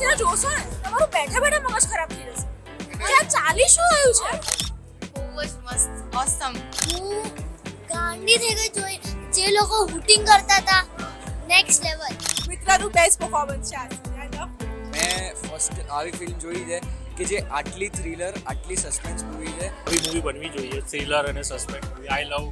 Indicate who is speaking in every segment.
Speaker 1: બેસીને જોશો ને તમારું બેઠા બેઠા મગજ ખરાબ થઈ જશે. કે આ ચાલી શું આવ્યું છે?
Speaker 2: બહુ જ મસ્ત ઓસમ
Speaker 3: હું ગાંડી થઈ ગઈ જોઈ જે લોકો હુટિંગ કરતા હતા નેક્સ્ટ લેવલ
Speaker 1: મિત્રાનું બેસ્ટ પરફોર્મન્સ છે આ.
Speaker 4: મેં ફર્સ્ટ આવી ફિલ્મ જોઈ છે કે જે આટલી થ્રિલર આટલી સસ્પેન્સ મૂવી છે.
Speaker 5: આવી મૂવી બનવી જોઈએ થ્રિલર અને suspense movie I love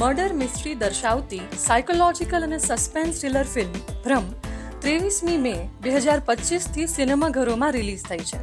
Speaker 6: murder mystery દર્શાવતી સાયકોલોજીકલ અને સસ્પેન્સ થ્રિલર ફિલ્મ ભ્રમ. ત્રેવીસમી મે બે હજાર પચીસથી સિનેમાઘરોમાં રિલીઝ થઈ છે.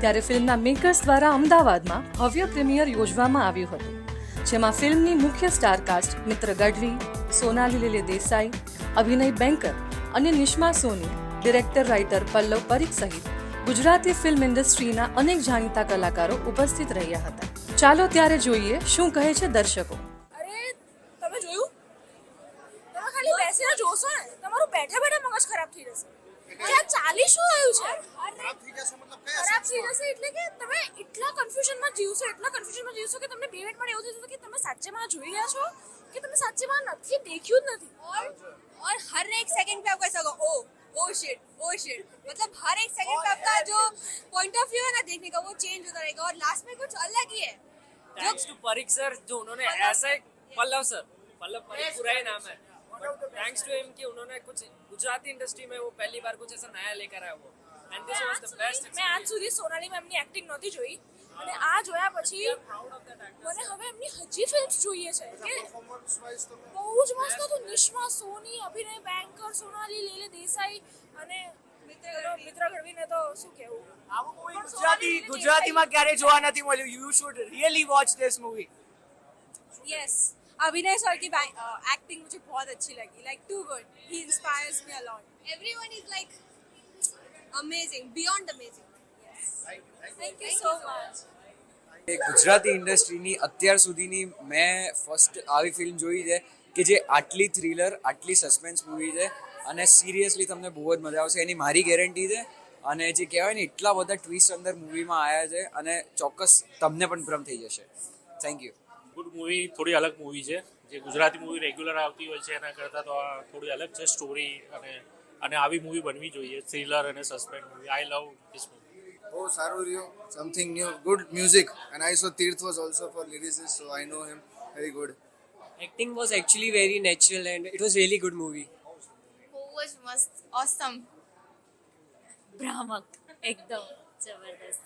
Speaker 6: ત્યારે ફિલ્મના મેકર્સ દ્વારા અમદાવાદમાં ભવ્ય પ્રીમિયર યોજવામાં આવ્યું હતું. જેમાં ફિલ્મની મુખ્ય સ્ટાર કાસ્ટ મિત્ર ગઢવી, સોનાલી લીલે દેસાઈ, અભિનય બેંકર અને નિષ્મા સોની, ડિરેક્ટર રાઇટર પલ્લવ પરીખ સહિત ગુજરાતી ફિલ્મ ઇન્ડસ્ટ્રીના અનેક જાણીતા કલાકારો ઉપસ્થિત રહ્યા હતા. ચાલો ત્યારે જોઈએ શું કહે છે દર્શકો
Speaker 1: અરે તમે જોયું તમે ખાલી બેસીને જોશો ને તમારું બેઠા બેઠા મગજ ખરાબ થઈ જશે કે આ ચાલી શું આવ્યું છે ખરાબ થઈ જશે એટલે કે તમે એટલા કન્ફ્યુઝનમાં જીવશો એટલા કન્ફ્યુઝનમાં જીવશો કે તમને બે મિનિટમાં એવું થઈ જશે કે તમે સાચેમાં આ જોઈ રહ્યા છો કે તમે સાચેમાં આ નથી દેખ્યું જ નથી
Speaker 2: और और हर एक सेकंड पे आपको ऐसा होगा ओ ओ शिट ओ शिट मतलब हर एक सेकंड पे आपका जो पॉइंट ऑफ व्यू है ना देखने का वो चेंज होता रहेगा और लास्ट में कुछ अलग ही है
Speaker 7: थैंक्स टू परीख सर जो उन्होंने ऐसा एक पल्लव सर पल्लव परीख पूरा ही नाम है थैंक्स टू हिम कि उन्होंने कुछ गुजराती इंडस्ट्री में वो पहली बार कुछ ऐसा नया लेकर आया वो and this was the best
Speaker 1: મેં આજ સુધી સોનાલી મેમની એક્ટિંગ નહોતી જોઈ અને આ જોયા પછી મને હવે એમની હજી ફિલ્મ્સ જોઈએ છે કે બહુ જ મસ્ત હતું નિષ્મા સોની અભિનય બેંકર સોનાલી લીલે દેસાઈ અને મિત્ર મિત્ર ગઢવીને તો શું કહેવું
Speaker 8: ગુજરાતી ગુજરાતીમાં ક્યારે જોવા નથી મળ્યું you should really watch this movie
Speaker 2: yes अभिनय सर की एक्टिंग मुझे बहुत अच्छी लगी like to good he inspires me a lot everyone is like amazing beyond amazing thank you so much
Speaker 4: એ ગુજરાતી ઇન્ડસ્ટ્રીની અત્યાર સુધીની મેં ફર્સ્ટ આવી ફિલ્મ જોઈ છે કે જે આટલી થ્રિલર આટલી સસ્પેન્સ મૂવી છે અને સિરિયસલી તમને બહુ જ મજા આવશે એની મારી ગેરંટી છે અને જે કહેવાય ને એટલા બધા ટ્વિસ્ટ અંદર મૂવીમાં આવ્યા છે અને ચોક્કસ તમને પણ ભ્રમ થઈ જશે થેન્ક યુ
Speaker 5: ગુડ મૂવી થોડી અલગ મૂવી છે. જે ગુજરાતી મૂવી રેગ્યુલર આવતી હોય છે એના કરતાં તો આ થોડી અલગ છે સ્ટોરી અને અને આવી મૂવી બનવી જોઈએ. થ્રિલર અને suspense movie I love this movie
Speaker 9: બહુ સારું રહ્યું. Something new good music and I so Tirth was also for lyricist so I know him very good
Speaker 7: acting was actually very natural and it was really good movie
Speaker 2: બહુ જ મસ્ત ઓસમ
Speaker 3: ભ્રામક એકદમ જબરદસ્ત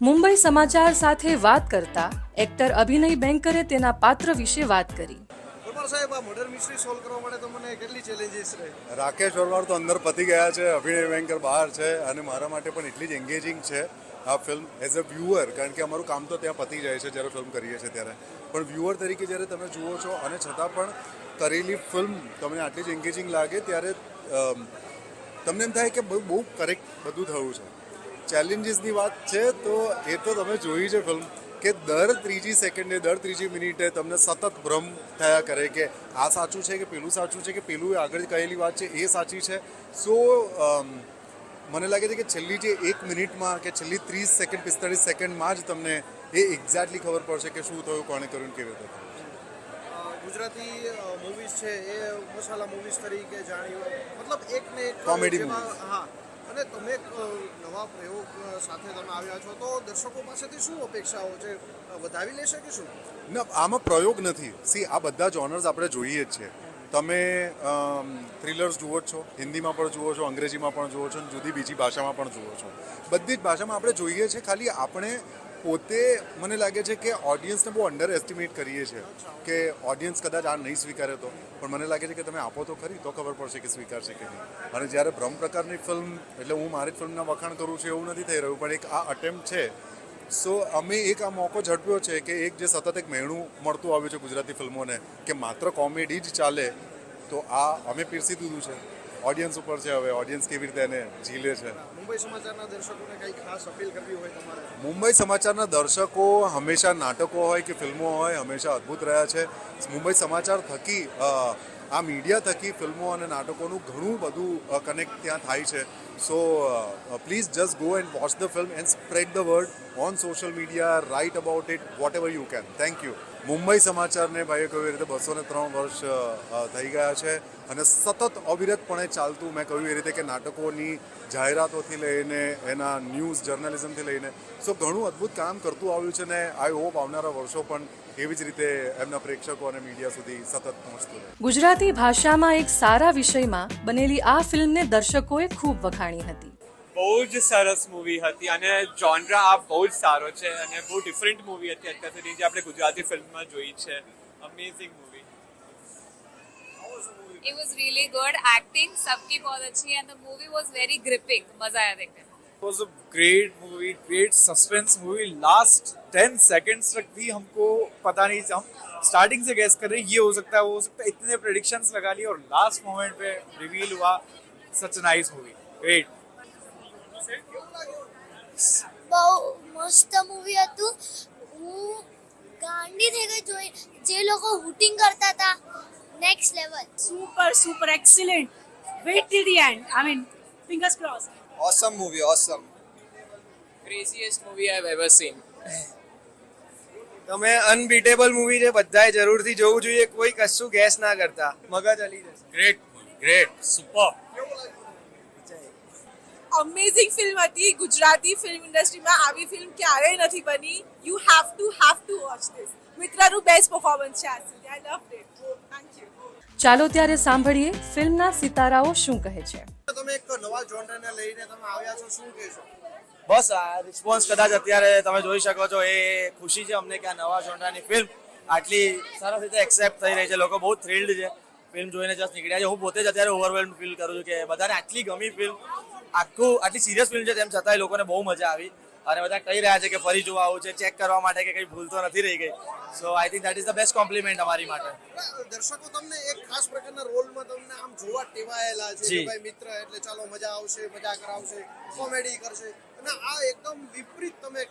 Speaker 6: મુંબઈ સમાચાર સાથે વાત કરતા એક્ટર અભિનય બેંકરે તેના પાત્ર વિશે વાત કરી.
Speaker 9: પરમાર સાહેબ આ મર્ડર મિસ્ટ્રી સોલ્વ કરવા માટે તમને કેટલી ચેલેન્જીસ રહે?
Speaker 10: રાકેશ વરવાડ તો અંદર પતી ગયા છે અભિનય બેંકર બહાર છે અને મારા માટે પણ એટલી જ એન્ગેજિંગ છે આ ફિલ્મ એઝ અ વ્યુઅર કારણ કે અમારું કામ તો ત્યાં પતી જાય છે જ્યારે ફિલ્મ કરીએ છીએ ત્યારે. પણ વ્યુઅર તરીકે જ્યારે તમે જુઓ છો અને છતાં પણ કરેલી ફિલ્મ તમને આટલી જ એન્ગેજિંગ લાગે ત્યારે તમને એમ થાય કે બહુ બહુ કરેક્ટ બધું થયું છે. ચેલેન્જીસની વાત છે તો એ તો તમે જોઈ છે ફિલ્મ કે દર ત્રીજી સેકન્ડે દર ત્રીજી મિનિટે તમને સતત ભ્રમ થયા કરે કે આ સાચું છે કે પેલું સાચું છે કે પેલું આગળ કહેલી વાત છે એ સાચી છે. સો મને લાગે છે કે છેલ્લી જે એક મિનિટમાં કે છેલ્લી ત્રીસ સેકન્ડ પિસ્તાળીસ સેકન્ડમાં જ તમને એ એક્ઝેક્ટલી ખબર પડશે કે શું થયું કોણે કર્યું કેવી રીતે થયું.
Speaker 9: ગુજરાતી મૂવીઝ છે એ મસાલા મૂવીઝ તરીકે જાણી મતલબ એક ને એક
Speaker 10: કોમેડી
Speaker 9: હા અને તમે નવા પ્રયોગ સાથે તમે આવ્યા છો, તો દર્શકો પાસેથી શું અપેક્ષાઓ છે? વધાવી લેશે કે શું?
Speaker 10: ના, આમાં પ્રયોગ નથી. સી, આ બધા જોનર્સ આપણે જોઈએ જ છે. તમે થ્રિલર્સ જુઓ છો, હિન્દીમાં પણ જુઓ છો, અંગ્રેજીમાં પણ જુઓ છો જુદી બીજી ભાષામાં પણ જુઓ છો. બધી જ ભાષામાં આપણે જોઈએ છીએ ખાલી આપણે પોતે મને લાગે છે કે ઓડિયન્સને બહુ અંડર એસ્ટિમેટ કરીએ છીએ કે ઓડિયન્સ કદાચ આ નહીં સ્વીકારે તો. પણ મને લાગે છે કે તમે આપો તો ખરી, તો ખબર પડશે કે સ્વીકારશે કે નહીં. અને જ્યારે ભ્રમ પ્રકારની ફિલ્મ એટલે હું મારી ફિલ્મના વખાણ કરું છું, એવું નથી થઈ રહ્યું, પણ એક આ અટેમ્પ્ટ છે. સો અમે એક આ મોકો ઝડપ્યો છે કે એક જે સતત એક મહેણું મળતું આવ્યું છે ગુજરાતી ફિલ્મોને કે માત્ર કોમેડી જ ચાલે, તો આ અમે પીરસી દીધું છે. ઓડિયન્સ ઉપર છે હવે. ઓડિયન્સ કેવી રીતે એને ઝીલે છે?
Speaker 9: મુંબઈ સમાચારના દર્શકોને કંઈ ખાસ અપીલ કરવી હોય તમારે?
Speaker 10: મુંબઈ સમાચારના દર્શકો હંમેશા નાટકો હોય કે ફિલ્મો હોય હંમેશા અદ્ભુત રહ્યા છે. મુંબઈ સમાચાર થકી આ મીડિયા થકી ફિલ્મો અને નાટકોનું ઘણું બધું કનેક્ટ ત્યાં થાય છે. So please just go and watch the film and spread the word on social media write about it whatever you can thank you Mumbai સમાચારને ભાઈએ કહ્યું, એ રીતે બસો ને ત્રણ વર્ષ થઈ ગયા છે અને સતત અવિરતપણે ચાલતું. મેં કહ્યું એ રીતે કે નાટકોની જાહેરાતોથી લઈને, એના ન્યૂઝ જર્નલિઝમથી લઈને, સો ઘણું અદ્ભુત કામ કરતું આવ્યું છે ને આઈ હોપ આવનારા વર્ષો પણ એવી જ રીતે એમના પ્રેક્ષકો અને મીડિયા સુધી સતત પહોંચતું
Speaker 6: ગુજરાતી ભાષામાં એક સારા વિષયમાં બનેલી આ ફિલ્મને દર્શકોએ ખૂબ વખાણી હતી.
Speaker 11: બહુ જ સરસ મૂવી હતી અને જોનરા આ બહુ જ સારો છે અને બહુ ડિફરન્ટ મૂવી હતી અત્યાર સુધી જે આપણે ગુજરાતી ફિલ્મમાં જોઈ છે amazing movie
Speaker 12: It was really good. Acting सबकी बहुत अच्छी है and the movie was very gripping. मजा आया देखने में.
Speaker 11: It was a great movie, great suspense movie. Last 10 seconds तक भी हमको पता नहीं हम स्टार्टिंग से गैस कर रहे हैं ये हो सकता है वो हो सकता है इतने प्रेडिक्शंस लगा लिए और लास्ट मोमेंट पे रिवील हुआ सच नाइस मूवी ग्रेट
Speaker 3: બહુ મસ્ત મૂવી હતું હું ગાંડી થઈ ગઈ જોઈ જે લોકો હુટિંગ કરતા હતા next level
Speaker 13: super super excellent wait till the end I mean fingers crossed
Speaker 11: awesome movie awesome
Speaker 7: craziest movie I have ever seen
Speaker 14: તમે અનબીટેબલ મૂવી છે બધાએ જરૂરથી જોવું જોઈએ કોઈ કશું ગેસ ના કરતા મગજ અલી જશે
Speaker 5: great great super
Speaker 13: amazing film હતી ગુજરાતી ફિલ્મ ઇન્ડસ્ટ્રીમાં આવી ફિલ્મ ક્યારેય નથી બની. You have to have to watch this મિત્રાનું best performance છે I love it thank you
Speaker 6: ચાલો ત્યારે સાંભળીએ ફિલ્મના સિતારાઓ શું કહે છે.
Speaker 9: તમે એક નવા જોનરને લઈને તમે આવ્યા છો શું કહેશો?
Speaker 14: બસ આ રિસ્પોન્સ કદાચ અત્યારે તમે જોઈ શકો છો. એ ખુશી છે અમને કે આ નવા જોનરાની ફિલ્મ આટલી સરસ રીતે એક્સેપ્ટ થઈ રહી છે. લોકો બહુ થ્રિલ્ડ છે. ફિલ્મ જોઈને જસ્ટ નીકળ્યા છે. હું પોતે જ અત્યારે ઓવરવેલ્મ ફીલ કરું છું કે બધાને આટલી ગમી ફિલ્મ આખું આટલી સિરિયસ ફિલ્મ છે તેમ છતાંય લોકોને બહુ મજા આવી. અને બધા કહી રહ્યા છે કે ફરી જોવા આવું છે ચેક કરવા માટે કે કંઈ ભૂલ તો નથી રહી ગઈ. So I think that is the best compliment અમારી માટે.
Speaker 9: દર્શકો તમને એક ખાસ પ્રકારના રોલમાં તમને આમ જોવા ટેવાયેલા છે કે ભાઈ મિત્ર એટલે ચાલો મજા આવશે મજા કરાવશે કોમેડી કરશે. અને આ એકદમ વિપરીત તમે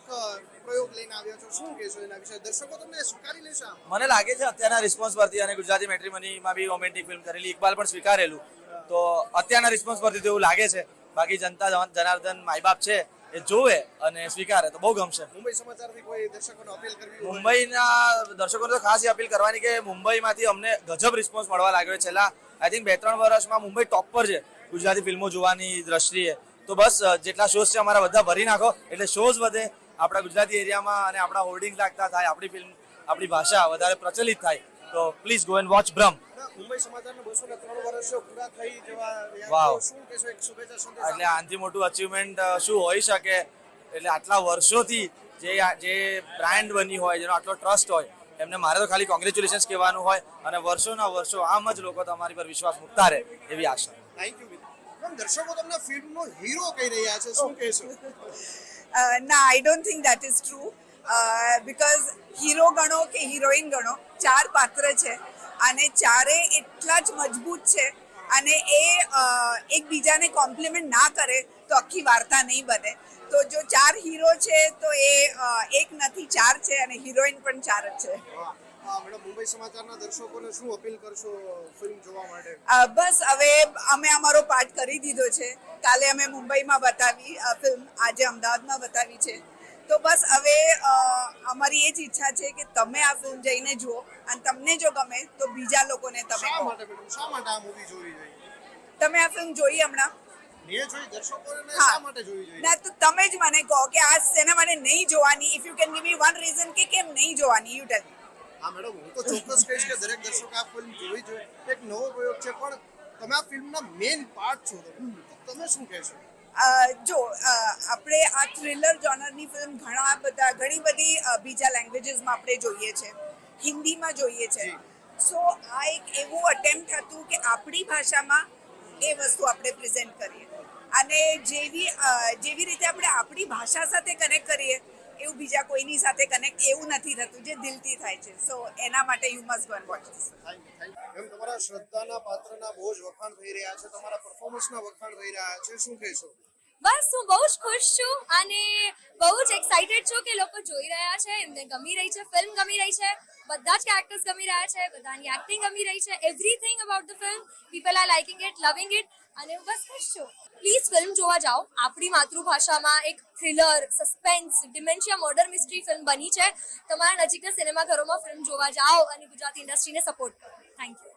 Speaker 9: પ્રયોગ લઈને આવ્યા છો. શું કહેશો એના વિશે? દર્શકો તમને સ્વીકારી લેશે
Speaker 14: મને લાગે છે અત્યારના રિસ્પોન્સ પરથી અને ગુજરાતી મેટ્રીમનીમાં બી રોમેન્ટિક ફિલ્મ કરેલી ઇકબાલ પણ સ્વીકારેલું. તો અત્યારના રિસ્પોન્સ પરથી તો એવું લાગે છે. બાકી જનતા જન- જનાર્દન માય બાપ છે એ જોવે અને સ્વીકારે તો બહુ ગમશે.
Speaker 9: મુંબઈ સમાચારથી કોઈ દર્શકોને અપીલ કરવી
Speaker 14: મુંબઈના દર્શકોને તો ખાસ એ અપીલ કરવાની કે મુંબઈમાંથી અમને ગજબ રિસ્પોન્સ મળવા લાગ્યો છે. છેલ્લા આઈ થિંક બે ત્રણ વર્ષમાં મુંબઈ ટોપ પર છે ગુજરાતી ફિલ્મો જોવાની દ્રષ્ટિએ. તો બસ જેટલા શોઝ છે અમારા બધા ભરી નાખો એટલે શોઝ વધે આપણા ગુજરાતી એરિયામાં અને આપણા હોર્ડિંગ લાગતા થાય આપણી ફિલ્મ આપણી ભાષા વધારે પ્રચલિત થાય. તો પ્લીઝ ગો એન્ડ વોચ બ્રહ્મ
Speaker 9: મુંબઈ સમાચારના બસો ને ત્રણ વર્ષ પૂરા થઈ જવા
Speaker 14: વાવ.
Speaker 9: શું કહેશો એક શુભેચ્છા સંદેશ
Speaker 14: એટલે આનાથી મોટું અચીવમેન્ટ શું હોઈ શકે? એટલે આટલા વર્ષોથી જે જે બ્રાન્ડ બની હોય જેનો આટલો ટ્રસ્ટ હોય એમને મારે તો ખાલી કોંગ્રેચ્યુલેશન્સ કહેવાનું હોય અને વર્ષોના વર્ષો આમ જ લોકો તમારી પર વિશ્વાસ મૂકતા રહે એવી આશા.
Speaker 9: થેન્ક યુ દર્શકો તમને ફિલ્મનો હીરો કહી રહ્યા છે. શું કહેશો?
Speaker 13: ના I don't think that is true because hero ગણો કે હિરોઈન ગણો ચાર પાત્ર છે. અને ચારે એટલા જ મજબૂત છે અને એ એકબીજાને કોમ્પ્લિમેન્ટ ના કરે તો આખી વાર્તા નહીં બને. તો જો ચાર હીરો છે તો એ એક નથી ચાર છે અને હિરોઈન પણ ચાર જ છે.
Speaker 9: મેડમ મુંબઈ સમાચારના દર્શકોને શું અપીલ કરશો ફિલ્મ જોવા માટે?
Speaker 13: બસ હવે અમે અમારો પાઠ કરી દીધો છે. કાલે અમે મુંબઈમાં બતાવી ફિલ્મ આજે અમદાવાદમાં બતાવી છે. તો બસ હવે અમારી એ જ ઈચ્છા છે કે તમે આ ફિલ્મ જઈને જુઓ અને તમને જો ગમે તો બીજા લોકોને તમે
Speaker 9: શા માટે શા માટે આ મૂવી જોવી જોઈએ?
Speaker 13: તમે આ ફિલ્મ જોઈ હમણાં? ના તો તમે જ મને કહો કે આ શેના માટે નહીં જોવાની if you can give me one reason કે કેમ નહીં જોવાની યુ ટેલ
Speaker 9: હા મેડમ હું તો ચોક્કસ કહીશ કે દરેક દર્શકો આ ફિલ્મ જોવી જોઈએ. એક નવો પ્રયોગ છે પણ તમે આ ફિલ્મના મેઇન પાર્ટ છો તમે શું કહેશો?
Speaker 13: જો આપણે આ થ્રિલર જોનરની ફિલ્મ ઘણા બધા ઘણી બધી બીજા લેંગ્વેજીસમાં આપણે જોઈએ છે. હિન્દીમાં જોઈએ છે. સો આ એક એવું અટેમ્પ્ટ હતું કે આપણી ભાષામાં એ વસ્તુ આપણે પ્રેઝન્ટ કરીએ. અને જેવી જેવી રીતે આપણે આપણી ભાષા સાથે કનેક્ટ કરીએ એવું બીજા કોઈની સાથે કનેક્ટ એવું નથી થતું જે દિલથી થાય છે. સો એના માટે you must go
Speaker 9: and watch this you એમ તમારા શ્રદ્ધાના પાત્રના બહુ જ વખાણ થઈ રહ્યા છે તમારા પરફોર્મન્સના વખાણ થઈ રહ્યા છે શું કહેશો?
Speaker 3: બસ હું બહુ જ ખુશ છું અને બહુ જ એક્સાઇટેડ છું કે લોકો જોઈ રહ્યા છે એમને ગમી રહી છે ફિલ્મ ગમી રહી છે
Speaker 12: બધા જ કેરેક્ટર્સ ગમી રહ્યા છે બધાની એક્ટિંગ ગમી રહી છે everything about the film people are liking it loving it અને હું બસ ખુશ છું. પ્લીઝ ફિલ્મ જોવા જાઓ. આપણી માતૃભાષામાં એક thriller suspense dementia murder mystery film બની છે. તમારા નજીકના સિનેમાઘરોમાં ફિલ્મ જોવા જાઓ અને ગુજરાતી ઇન્ડસ્ટ્રીને સપોર્ટ કરો. Thank you